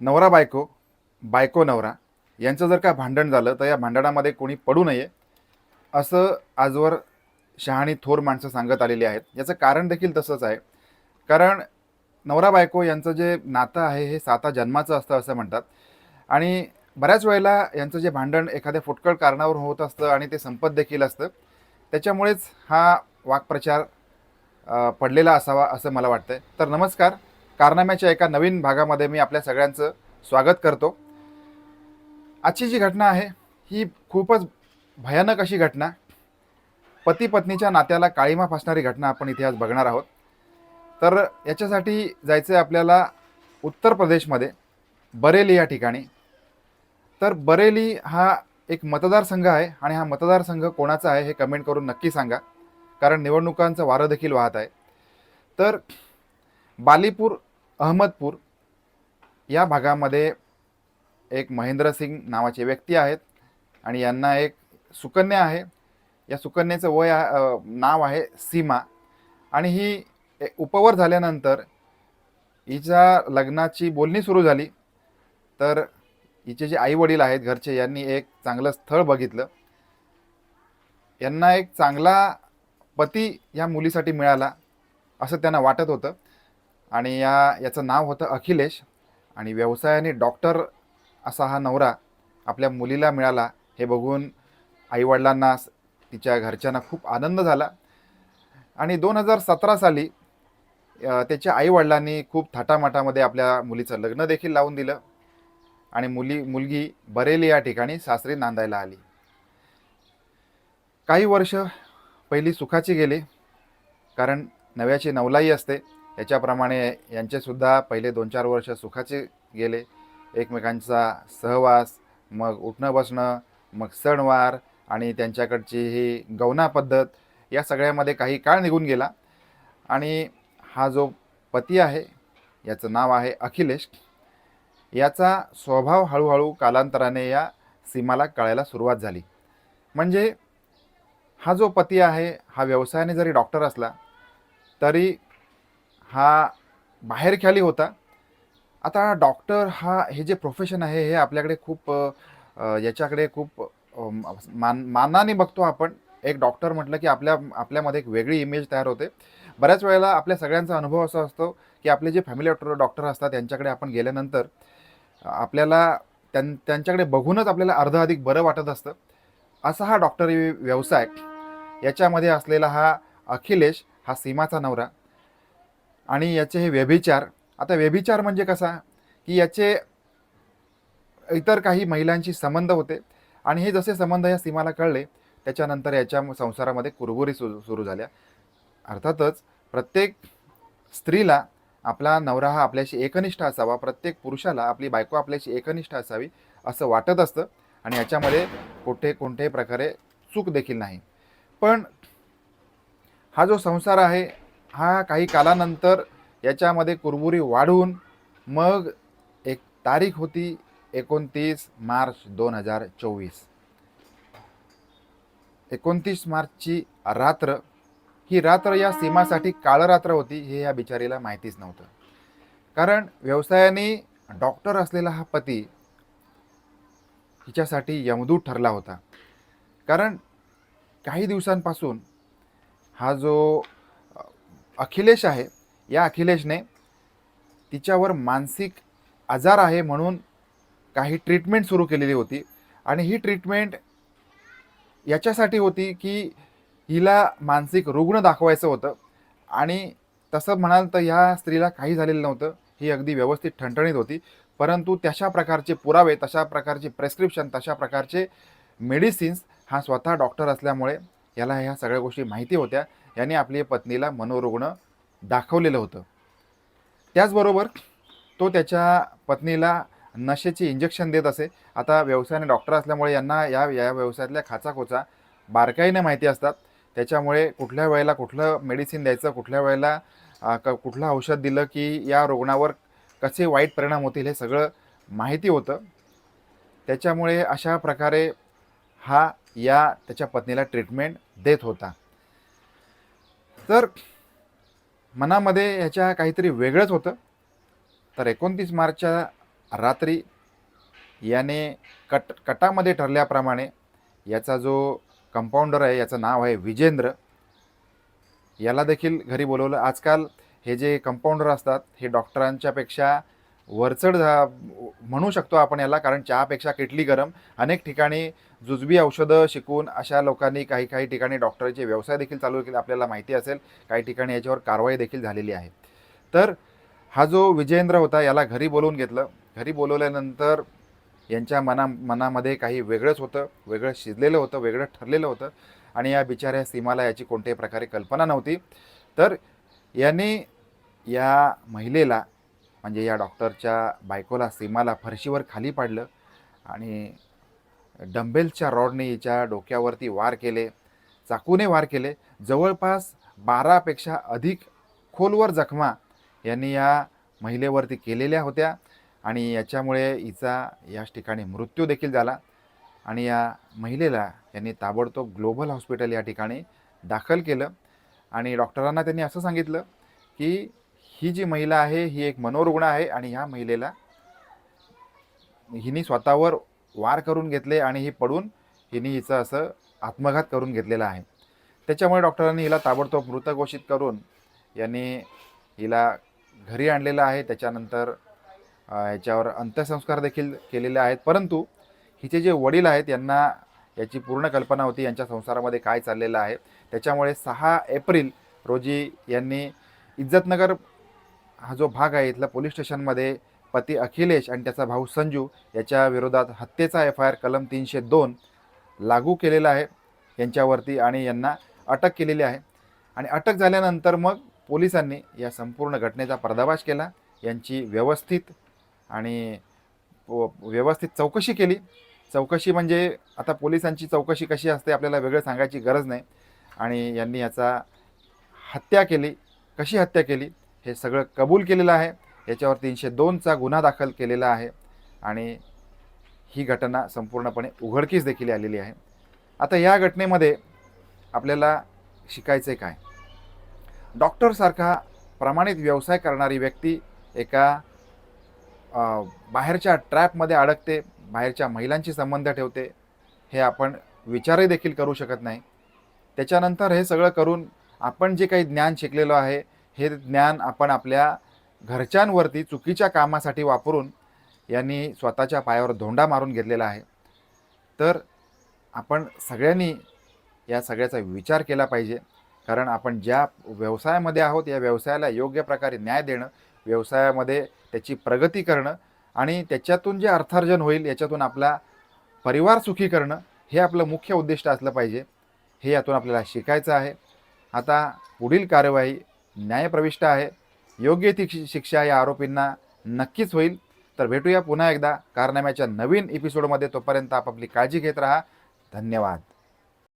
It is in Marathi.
नवरा बायको बायको नवरा यांचं जर का भांडण झालं तर या भांडणामध्ये कोणी पडू नये असं आजवर शहाणी थोर माणसं सांगत आलेली आहेत. याचं कारण देखील तसंच आहे. कारण नवरा बायको यांचं जे नातं आहे हे साता जन्माचं असतं असं म्हणतात. आणि बऱ्याच वेळेला यांचं जे भांडण एखाद्या फुटकळ कारणावर होत असतं आणि ते संपत देखील असतं. त्याच्यामुळेच हा वाक्प्रचार पडलेला असावा असं मला वाटतं तर नमस्कार. कारनाम्याच्या एका नवीन भागामध्ये मी आपल्या सगळ्यांचं स्वागत करतो. आजची जी घटना आहे ही खूपच भयानक अशी घटना. पती पत्नीच्या नात्याला काळीमा फासणारी घटना आपण इथे आज बघणार आहोत. तर याच्यासाठी जायचं आहे आपल्याला उत्तर प्रदेशमध्ये बरेली या ठिकाणी. तर बरेली हा एक मतदारसंघ आहे आणि हा मतदारसंघ कोणाचा आहे हे कमेंट करून नक्की सांगा. कारण निवडणुकांचं वारं देखील वाहत आहे. तर बालीपूर अहमदपूर या भागामध्ये एक महेंद्रसिंग नावाचे व्यक्ती आहेत आणि यांना एक सुकन्या आहे. या सुकन्याचं वय नाव आहे सीमा. आणि ही उपवर झाल्यानंतर हिच्या लग्नाची बोलणी सुरू झाली. तर हिचे जे आईवडील आहेत घरचे यांनी एक चांगलं स्थळ बघितलं. यांना एक चांगला पती या मुलीसाठी मिळाला असं त्यांना वाटत होतं. आणि या याचं नाव होतं अखिलेश. आणि व्यवसायाने डॉक्टर असा हा नवरा आपल्या मुलीला मिळाला हे बघून आईवडिलांना तिच्या घरच्यांना खूप आनंद झाला. आणि दोन हजार सतरा साली त्याच्या आईवडिलांनी खूप थाटामाटामध्ये आपल्या मुलीचं लग्न देखील लावून दिलं. आणि मुली मुलगी बरेली या ठिकाणी सासरी नांदायला आली. काही वर्ष पहिली सुखाची गेली कारण नव्याची नवलाई असते. याच्याप्रमाणे यांचेसुद्धा पहिले दोन चार वर्ष सुखाचे गेले. एकमेकांचा सहवास मग उठणं बसणं मग सणवार आणि त्यांच्याकडची ही गवना पद्धत या सगळ्यामध्ये काही काळ निघून गेला. आणि हा जो पती आहे याचं नाव आहे अखिलेश. याचा स्वभाव हळूहळू कालांतराने या सीमाला कळायला सुरुवात झाली. म्हणजे हा जो पती आहे हा व्यवसायाने जरी डॉक्टर असला तरी हा बाहेरख्याली होता. आता डॉक्टर हा हे जे प्रोफेशन आहे हे आपल्याकडे खूप अ, याच्याकडे खूप अ, मान मानाने बघतो आपण. एक डॉक्टर म्हटलं की आपल्या आपल्यामध्ये एक वेगळी इमेज तयार होते. बऱ्याच वेळेला आपल्या सगळ्यांचा अनुभव असा असतो की आपले जे फॅमिली डॉक्टर डॉक्टर असतात त्यांच्याकडे आपण गेल्यानंतर आपल्याला त्यां त्यांच्याकडे बघूनच आपल्याला अर्ध अधिक बरं वाटत असतं. असा हा डॉक्टरी व्यवसाय याच्यामध्ये असलेला हा अखिलेश हा सीमाचा नवरा. आणि याचे हे व्यभिचार. आता व्यभिचार म्हणजे कसा? की याचे इतर काही महिलांशी संबंध होते. आणि हे जसे संबंध या सीमाला कळले त्याच्यानंतर याच्या संसारामध्ये कुरबुरी सुरू सुरू झाल्या. अर्थातच प्रत्येक स्त्रीला आपला नवरा हा आपल्याशी एकनिष्ठ असावा. प्रत्येक पुरुषाला आपली बायको आपल्याशी एकनिष्ठ असावी असं वाटत असतं. आणि याच्यामध्ये कुठे कोणत्याही प्रकारे चूक देखील नाही. पण हा जो संसार आहे हा काही कालानंतर याच्यामध्ये कुरबुरी वाढून मग एक तारीख होती एकोणतीस मार्च दोन हजार चोवीस. एकोणतीस मार्चची रात्र ही रात्र या सीमासाठी काळरात्र होती हे या बिचारीला माहितीच नव्हतं. कारण व्यवसायाने डॉक्टर असलेला हा पती हिच्यासाठी यमदूत ठरला होता. कारण काही दिवसांपासून हा जो अखिलेश आहे. या अखिलेशने तिच्यावर मानसिक आजार आहे म्हणून काही ट्रीटमेंट सुरू केलेली होती. आणि ही ट्रीटमेंट याच्यासाठी होती की हिला मानसिक रुग्ण दाखवायचं होतं. आणि तसं म्हणाल तर ह्या स्त्रीला काही झालेलं नव्हतं. ही अगदी व्यवस्थित ठणठणीत होती. परंतु तशा प्रकारचे पुरावे तशा प्रकारचे प्रेस्क्रिप्शन तशा प्रकारचे मेडिसिन्स हा स्वतः डॉक्टर असल्यामुळे याला ह्या सगळ्या गोष्टी माहिती होत्या. याने आपली पत्नीला मनोरुग्ण दाखवलेलं होतं. त्याचबरोबर तो त्याच्या पत्नीला नशेचे इंजेक्शन देत असे. आता व्यवसायाने डॉक्टर असल्यामुळे यांना या या व्यवसायातल्या खाचाखोचा बारकाईने माहिती असतात. त्याच्यामुळे कुठल्या वेळेला कुठलं मेडिसिन द्यायचं कुठल्या वेळेला क कुठलं औषध दिलं की या रुग्णावर कसे वाईट परिणाम होतील हे सगळं माहिती होतं. त्याच्यामुळे अशा प्रकारे हा या त्याच्या पत्नीला ट्रीटमेंट देत होता. तर मनामध्ये ह्याच्या काहीतरी वेगळंच होतं. तर एकोणतीस मार्चच्या रात्री याने कट कटामध्ये ठरल्याप्रमाणे याचा जो कंपाऊंडर आहे याचं नाव आहे विजेंद्र. याला देखील घरी बोलवलं. आजकाल हे जे कंपाऊंडर असतात हे डॉक्टरांच्यापेक्षा वरचढ झा- म्हणू शकतो आपण याला कारण चहापेक्षा किटली गरम. अनेक ठिकाणी जुजबी औषधं शिकून अशा लोकांनी काही काही ठिकाणी डॉक्टरचे व्यवसाय देखील चालू केले आपल्याला माहिती असेल. काही ठिकाणी याच्यावर कारवाई देखील झालेली आहे. तर हा जो विजेंद्र होता याला घरी बोलवून घेतलं. घरी बोलवल्यानंतर यांच्या मना मनामध्ये काही वेगळंच होतं. वेगळं शिजलेलं होतं वेगळं ठरलेलं होतं. आणि या बिचाऱ्या सीमाला याची कोणत्याही प्रकारे कल्पना नव्हती. तर याने या महिलेला म्हणजे या डॉक्टरच्या बायकोला सीमाला फरशीवर खाली पाडलं आणि डंबेलच्या रॉडने हिच्या डोक्यावरती वार केले चाकूने वार केले. जवळपास बारापेक्षा अधिक खोलवर जखमा यांनी या महिलेवरती केलेल्या होत्या आणि याच्यामुळे हिचा याच ठिकाणी मृत्यू देखील झाला आणि या महिलेला यांनी ताबडतोब ग्लोबल हॉस्पिटल या ठिकाणी दाखल केलं आणि डॉक्टरांना त्यांनी असं सांगितलं की ही जी महिला आहे ही एक मनोरुग्ण आहे आणि ह्या महिलेला हिने स्वतःवर वार करून घेतले आणि ही पडून हिने हिचं असं आत्मघात करून घेतलेला आहे. त्याच्यामुळे डॉक्टरांनी हिला ताबडतोब मृत घोषित करून यांनी हिला घरी आणलेलं आहे. त्याच्यानंतर ह्याच्यावर अंत्यसंस्कार देखील केलेले आहेत. परंतु हिचे जे वडील आहेत यांना याची पूर्ण कल्पना होती यांच्या संसारामध्ये काय चाललेलं आहे. त्याच्यामुळे सहा एप्रिल रोजी यांनी इज्जतनगर हा जो भाग आहे इथला पोलीस स्टेशनमध्ये पती अखिलेश आणि त्याचा भाऊ संजू याच्या विरोधात हत्येचा एफ आय आर कलम तीनशे दोन लागू केलेला आहे. यांच्यावरती आणि यांना अटक केलेली आहे. आणि अटक झाल्यानंतर मग पोलिसांनी या संपूर्ण घटनेचा पर्दाफाश केला. यांची व्यवस्थित आणि व- व्यवस्थित चौकशी केली. चौकशी म्हणजे आता पोलिसांची चौकशी कशी असते आपल्याला वेगळं सांगायची गरज नाही. आणि यांनी याचा हत्या केली. कशी हत्या केली? हे सगळं कबूल केलेलं आहे. याच्यावर तीनशे दोनचा गुन्हा दाखल केलेला आहे. आणि ही घटना संपूर्णपणे उघडकीस देखील आलेली आहे. आता या घटनेमध्ये आपल्याला शिकायचं आहे काय डॉक्टरसारखा प्रमाणित व्यवसाय करणारी व्यक्ती एका बाहेरच्या ट्रॅपमध्ये अडकते बाहेरच्या महिलांशी संबंध ठेवते हे आपण विचारही देखील करू शकत नाही. त्याच्यानंतर हे सगळं करून आपण जे काही ज्ञान शिकलेलो आहे हे ज्ञान आपण आपल्या घरच्यांवरती चुकीच्या कामासाठी वापरून यांनी स्वतःच्या पायावर धोंडा मारून घेतलेला आहे. तर आपण सगळ्यांनी या सगळ्याचा विचार केला पाहिजे. कारण आपण ज्या व्यवसायामध्ये आहोत या व्यवसायाला योग्य प्रकारे न्याय देणं व्यवसायामध्ये त्याची प्रगती करणं आणि त्याच्यातून जे अर्थार्जन होईल याच्यातून आपला परिवार सुखी करणं हे आपलं मुख्य उद्दिष्ट असलं पाहिजे. हे यातून आपल्याला शिकायचं आहे. आता पुढील कार्यवाही न्यायप्रविष्ट आहे. योग्य ती शि- शिक्षा या आरोपींना नक्कीच होईल. तर भेटूया पुन्हा एकदा. कारनाम्याच्या नवीन एपिसोडमध्ये तोपर्यंत आपापली काळजी घेत राहा. धन्यवाद.